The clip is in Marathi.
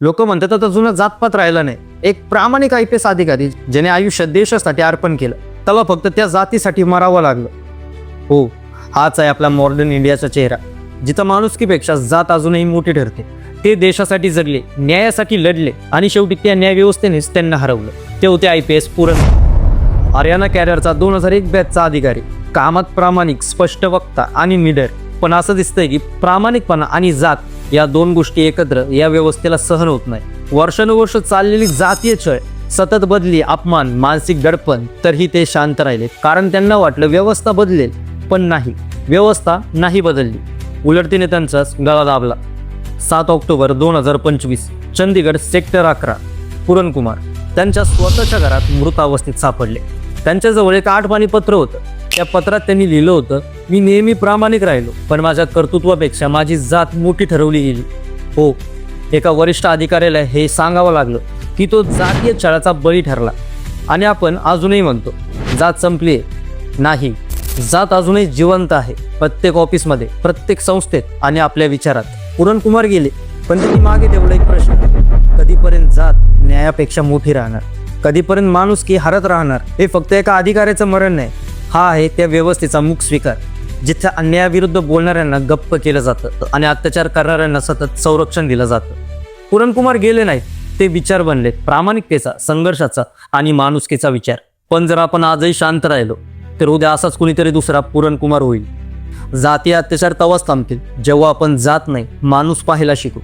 लोक म्हणतात आता जुनं जातपात राहिलं नाही. एक प्रामाणिक आय पी एस अधिकारी ज्याने आयुष्य देशासाठी अर्पण केलं त्याला फक्त त्या जातीसाठी मरावं लागलं. हो हाच आहे आपला मॉडर्न इंडियाचा चेहरा. जिथं माणुसकीपेक्षा जात अजूनही मोठी ठरते. ते देशासाठी जगले न्यायासाठी लढले आणि शेवटी त्या न्यायव्यवस्थेनेच त्यांना हरवलं. ते होते आय पी एस पुरण हरियाणा कॅरियरचा दोन हजार एक बॅचचा अधिकारी. कामात प्रामाणिक स्पष्ट वक्ता आणि निडर पण असं दिसतंय की प्रामाणिकपणा आणि जात या दोन गोष्टी एकत्र या व्यवस्थेला सहन होत नाही. वर्षानुवर्ष चाललेली जातीय छळ सतत बदली अपमान मानसिक दडपण तरीही ते शांत राहिले. कारण त्यांना वाटलं व्यवस्था बदलेल पण नाही. व्यवस्था नाही बदलली. उलटतीने त्यांचाच गळा दाबला. सात ऑक्टोबर दोन हजार पंचवीस चंदीगड सेक्टर अकरा पुरणकुमार. त्यांच्या स्वतःच्या घरात मृत अवस्थेत सापडले. त्यांच्याजवळ एक आठ पाणी पत्र होतं. त्या पत्रात त्यांनी लिहिलं होतं मी नेहमी प्रामाणिक राहिलो पण माझ्या कर्तृत्वापेक्षा माझी जात मोठी ठरवली गेली. हो एका वरिष्ठ अधिकाऱ्याला हे सांगावं लागलं की तो जातीय छळाचा बळी ठरला. आणि आपण अजूनही म्हणतो जात संपली आहे. नाही जात अजूनही जिवंत आहे. प्रत्येक ऑफिसमध्ये प्रत्येक संस्थेत आणि आपल्या विचारात. पुरणकुमार गेले पण त्यांनी मागे तेवढा एक प्रश्न. कधीपर्यंत जात न्यायापेक्षा मोठी राहणार? कधीपर्यंत माणूस की हरत राहणार? हे फक्त एका अधिकाऱ्याचं मरण नाही. हा आहे त्या व्यवस्थेचा मुख स्वीकार जिथे अन्यायाविरुद्ध बोलणाऱ्यांना गप्प केलं जातं आणि अत्याचार करणाऱ्यांना सतत संरक्षण दिलं जातं. पुरणकुमार गेले नाहीत ते विचार बनले प्रामाणिकतेचा संघर्षाचा आणि माणुसकीचा विचार. पण जर आपण आजही शांत राहिलो तर उद्या असाच कुणीतरी दुसरा पुरणकुमार होईल. जाती अत्याचार तवाच थांबतील जेव्हा आपण जात नाही माणूस पाहायला शिकू.